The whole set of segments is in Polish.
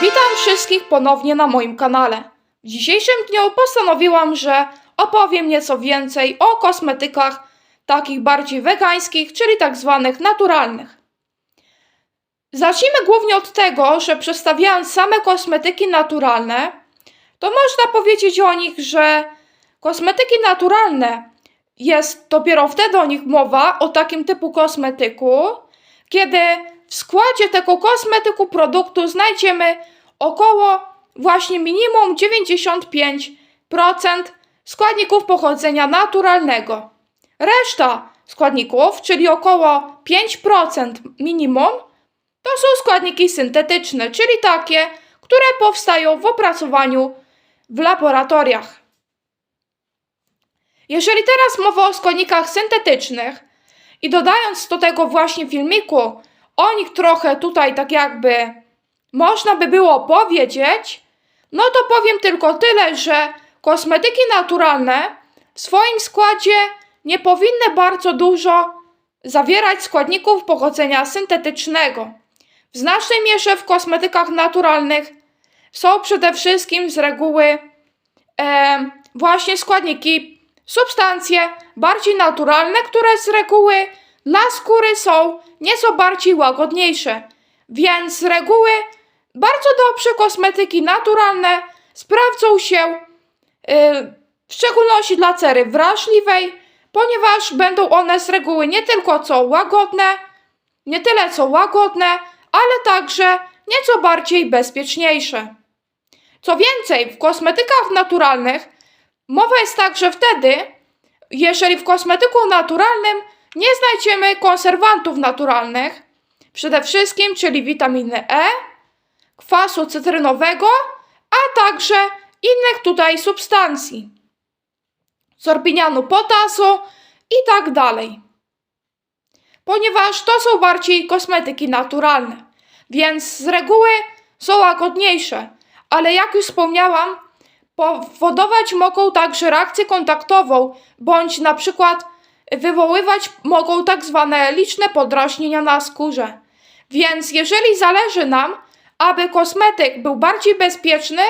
Witam wszystkich ponownie na moim kanale. W dzisiejszym dniu postanowiłam, że opowiem nieco więcej o kosmetykach takich bardziej wegańskich, czyli tak zwanych naturalnych. Zacznijmy głównie od tego, że przedstawiając same kosmetyki naturalne, to można powiedzieć o nich, że kosmetyki naturalne jest dopiero wtedy o nich mowa, o takim typu kosmetyku, kiedy w składzie tego kosmetyku produktu znajdziemy około właśnie minimum 95% składników pochodzenia naturalnego. Reszta składników, czyli około 5% minimum, to są składniki syntetyczne, czyli takie, które powstają w opracowaniu w laboratoriach. Jeżeli teraz mowa o składnikach syntetycznych i dodając do tego właśnie filmiku o nich trochę tutaj tak jakby można by było powiedzieć, no to powiem tylko tyle, że kosmetyki naturalne w swoim składzie nie powinny bardzo dużo zawierać składników pochodzenia syntetycznego. W znacznej mierze w kosmetykach naturalnych są przede wszystkim z reguły e, właśnie składniki, substancje bardziej naturalne, które z reguły dla skóry są nieco bardziej łagodniejsze. Więc z reguły bardzo dobrze kosmetyki naturalne sprawdzą się yy, w szczególności dla cery wrażliwej, ponieważ będą one z reguły nie tylko co łagodne, nie tyle co łagodne, ale także nieco bardziej bezpieczniejsze. Co więcej, w kosmetykach naturalnych mowa jest także wtedy, jeżeli w kosmetyku naturalnym nie znajdziemy konserwantów naturalnych, przede wszystkim, czyli witaminy E, kwasu cytrynowego, a także innych tutaj substancji, sorbinianu potasu i tak dalej. Ponieważ to są bardziej kosmetyki naturalne, więc z reguły są łagodniejsze, ale jak już wspomniałam, powodować mogą także reakcję kontaktową, bądź na przykład wywoływać mogą tak zwane liczne podrażnienia na skórze. Więc jeżeli zależy nam, aby kosmetyk był bardziej bezpieczny,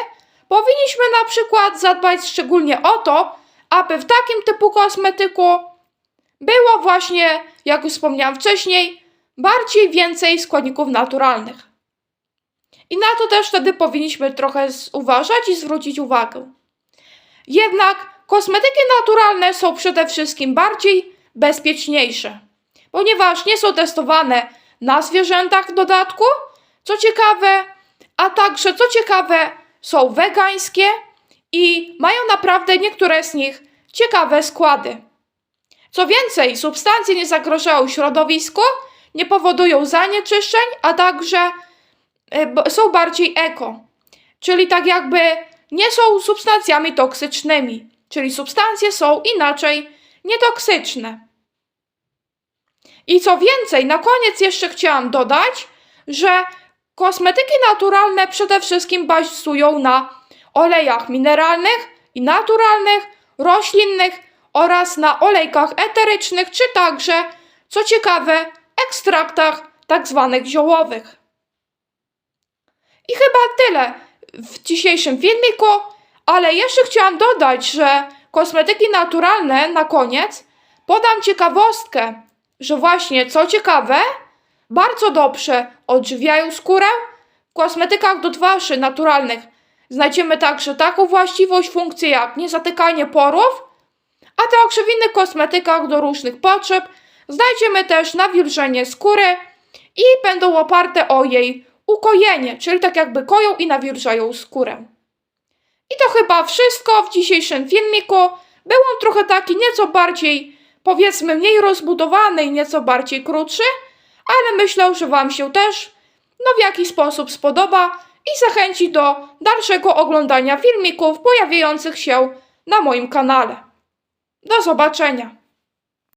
powinniśmy na przykład zadbać szczególnie o to, aby w takim typu kosmetyku było właśnie, jak już wspomniałam wcześniej, bardziej więcej składników naturalnych. I na to też wtedy powinniśmy trochę uważać i zwrócić uwagę. Jednak kosmetyki naturalne są przede wszystkim bardziej bezpieczniejsze, ponieważ nie są testowane na zwierzętach w dodatku, co ciekawe, a także co ciekawe, są wegańskie i mają naprawdę niektóre z nich ciekawe składy. Co więcej, substancje nie zagrażają środowisku, nie powodują zanieczyszczeń, a także e, są bardziej eko, czyli tak jakby nie są substancjami toksycznymi, czyli substancje są inaczej nietoksyczne. I co więcej, na koniec jeszcze chciałam dodać, że kosmetyki naturalne przede wszystkim bazują na olejach mineralnych i naturalnych, roślinnych oraz na olejkach eterycznych, czy także, co ciekawe, ekstraktach tak zwanych ziołowych. I chyba tyle w dzisiejszym filmiku, ale jeszcze chciałam dodać, że kosmetyki naturalne na koniec podam ciekawostkę, że właśnie co ciekawe, bardzo dobrze odżywiają skórę. W kosmetykach do twarzy naturalnych znajdziemy także taką właściwość, funkcję jak niezatykanie porów, a także w innych kosmetykach do różnych potrzeb znajdziemy też nawilżenie skóry i będą oparte o jej ukojenie, czyli tak jakby koją i nawilżają skórę. I to chyba wszystko w dzisiejszym filmiku. Był on trochę taki nieco bardziej, powiedzmy, mniej rozbudowany i nieco bardziej krótszy, ale myślę, że Wam się też no w jakiś sposób spodoba i zachęci do dalszego oglądania filmików pojawiających się na moim kanale. Do zobaczenia!